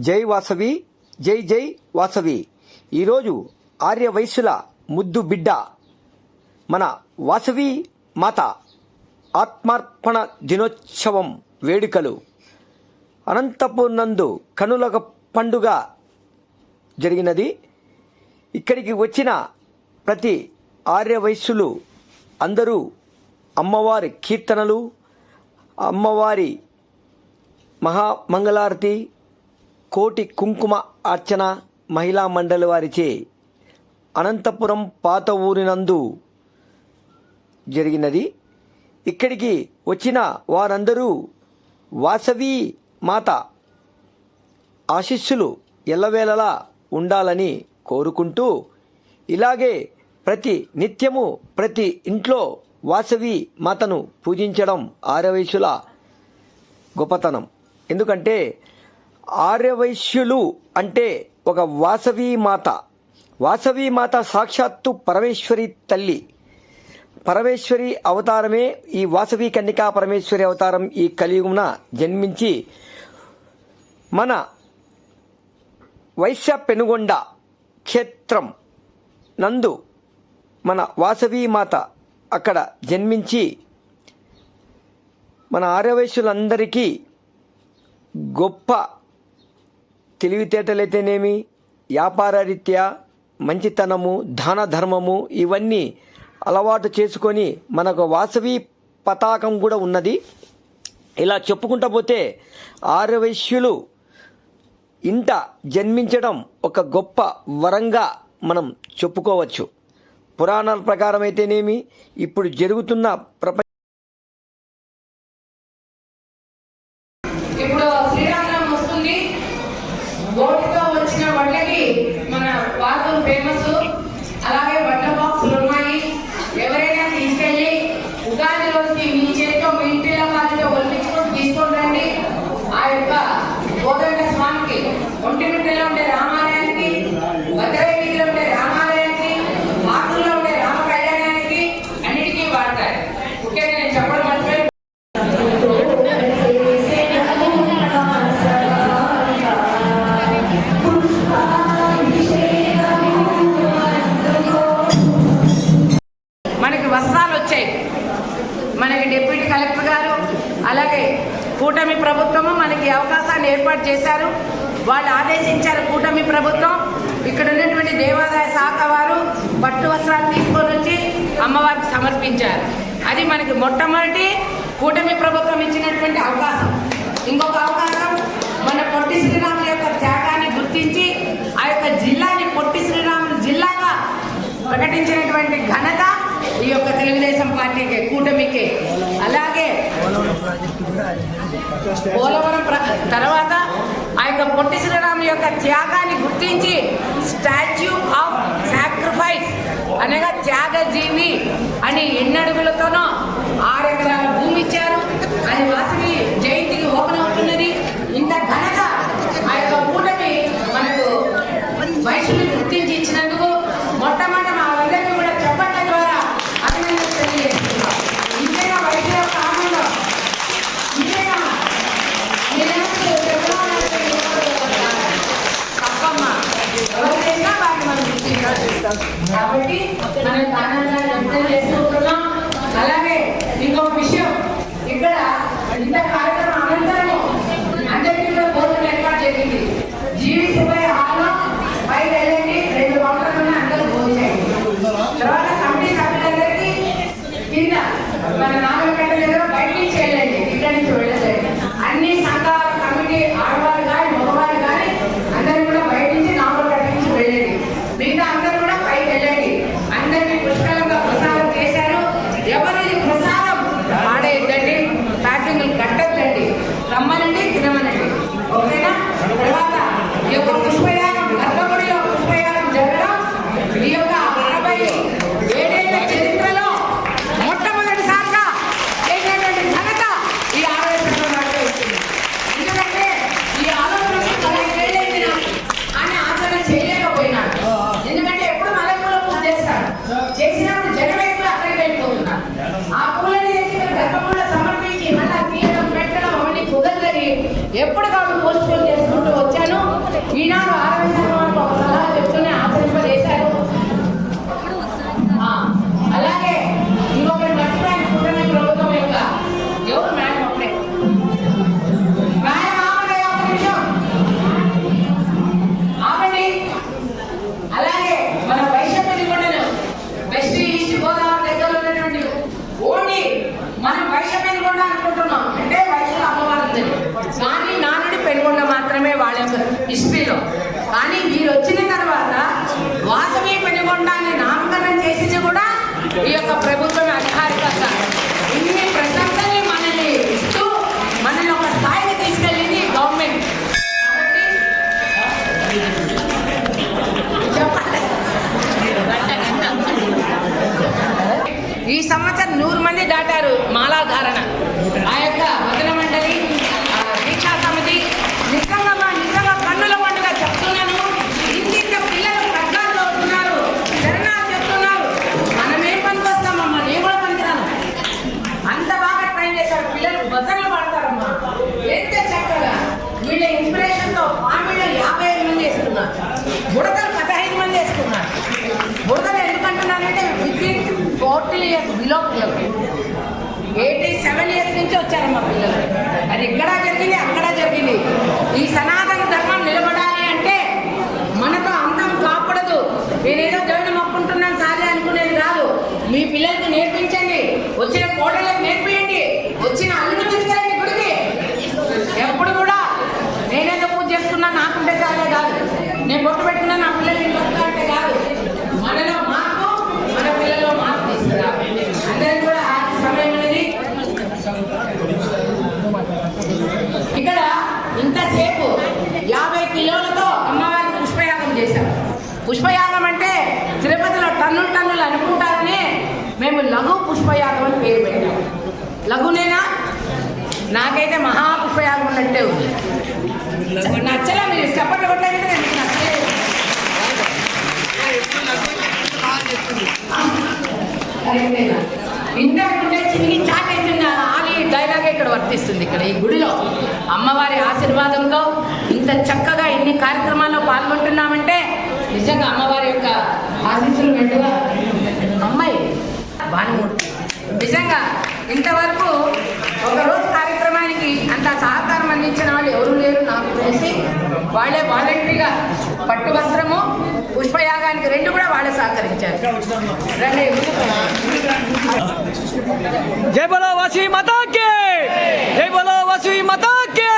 జై వాసవి జై జై వాసవి. ఈరోజు ఆర్య వైశ్యుల ముద్దు బిడ్డ మన వాసవి మాత ఆత్మార్పణ దినోత్సవం వేడుకలు. అనంతపూర్ నందు పండుగ జరిగినది. ఇక్కడికి వచ్చిన ప్రతి ఆర్య వైశ్యులు అందరూ అమ్మవారి కీర్తనలు అమ్మవారి మహామంగళారతి కోటి కుంకుమ అర్చన మహిళా మండలి వారిచే అనంతపురం పాత ఊరినందు జరిగినది. ఇక్కడికి వచ్చిన వారందరూ వాసవి మాత ఆశీస్సులు ఎల్లవేళలా ఉండాలని కోరుకుంటూ ఇలాగే ప్రతి నిత్యము ప్రతి ఇంట్లో వాసవి మాతను పూజించడం ఆరవయసుల గొప్పతనం. ఎందుకంటే ఆర్యవైశ్యులు అంటే ఒక వాసవి మాత. వాసవి మాత సాక్షాత్తు పరమేశ్వరి తల్లి. పరమేశ్వరి అవతారమే ఈ వాసవి కన్యకా పరమేశ్వరి అవతారం ఈ కలియుగున జన్మించి మన వైశ్య పెనుగొండ క్షేత్రం నందు మన వాసవి మాత అక్కడ జన్మించి మన ఆర్యవైశ్యులందరికీ గొప్ప తెలివితేటలైతేనేమి? వ్యాపారరీత్యా మంచితనము దాన ధర్మము ఇవన్నీ అలవాటు చేసుకొని మనకు వాసవి పతాకం కూడా ఉన్నది. ఇలా చెప్పుకుంటా పోతే ఆర్యవైశ్యులు ఇంట జన్మించడం ఒక గొప్ప వరంగా మనం చెప్పుకోవచ్చు. పురాణాల ప్రకారం అయితేనేమి ఇప్పుడు జరుగుతున్న ప్రపంచ 네. ప్రకటించినటువంటి ఘనత ఈ యొక్క తెలుగుదేశం పార్టీకి కూటమికి. అలాగే పోలవరం ప్ర- తర్వాత ఆ యొక్క పొట్టి శ్రీరాముల యొక్క త్యాగాన్ని గుర్తించి స్టాచ్యూ ఆఫ్ సాక్రిఫైస్ అనగా త్యాగజీవి అని ఎన్నడుగులతోనో కాబట్టి మనం దానాన్ని అర్థం చేసుకుంటున్నాం అలాగే ఇంకొక విషయం ఇక్కడ ఇంత కార్యక్రమం చేసింది కూడా ఈ యొక్క ప్రభుత్వం అధికారికంగా ఇన్ని ప్రశంసల్ని మనల్ని ఇస్తూ మనల్ని ఒక స్థాయికి తీసుకెళ్ళింది గవర్నమెంట్. ఈ సంవత్సరం నూరు మంది దాటారు మాలాధారణ. ఆ యొక్క లఘునేనా? నాకైతే మహా పుష్పయాగం ఉన్నట్టే ఉంది నచ్చలే మీరు చప్పట్లు కొట్టారంటే నాకు నచ్చలేదు? ఇంతకుంటే చిరిగి చాటైతుంది ఆలి డైలాగ్ ఇక్కడ వర్తిస్తుంది ఇక్కడ ఈ గుడిలో. అమ్మవారి ఆశీర్వాదంతో ఇంత చక్కగా ఇన్ని కార్యక్రమాల్లో పాల్గొంటున్నామంటే నిజంగా అమ్మవారి యొక్క ఆశీస్సులు మెండుగా అమ్మాయి భానుమూర్తి నిజంగా ఇంతవరకు ఒక రోజు కార్యక్రమానికి అంత సహకారం అందించిన వాళ్ళు ఎవరు లేరు నాకు తెలిసి. వాళ్ళే వాలంటరీగా పట్టు వస్త్రము పుష్పయాగానికి రెండు కూడా వాళ్ళే సహకరించారు. రండి. జై బలో కే! జై బలో కే!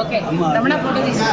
ఓకే రమణ ఫోటో తీసుకో.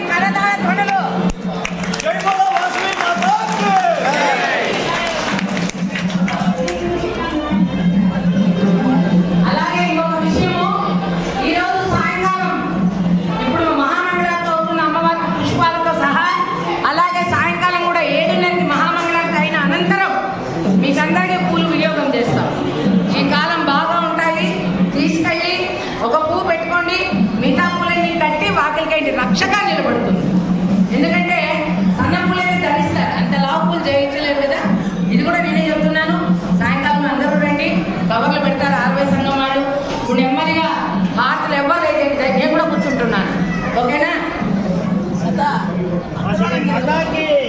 Ataque.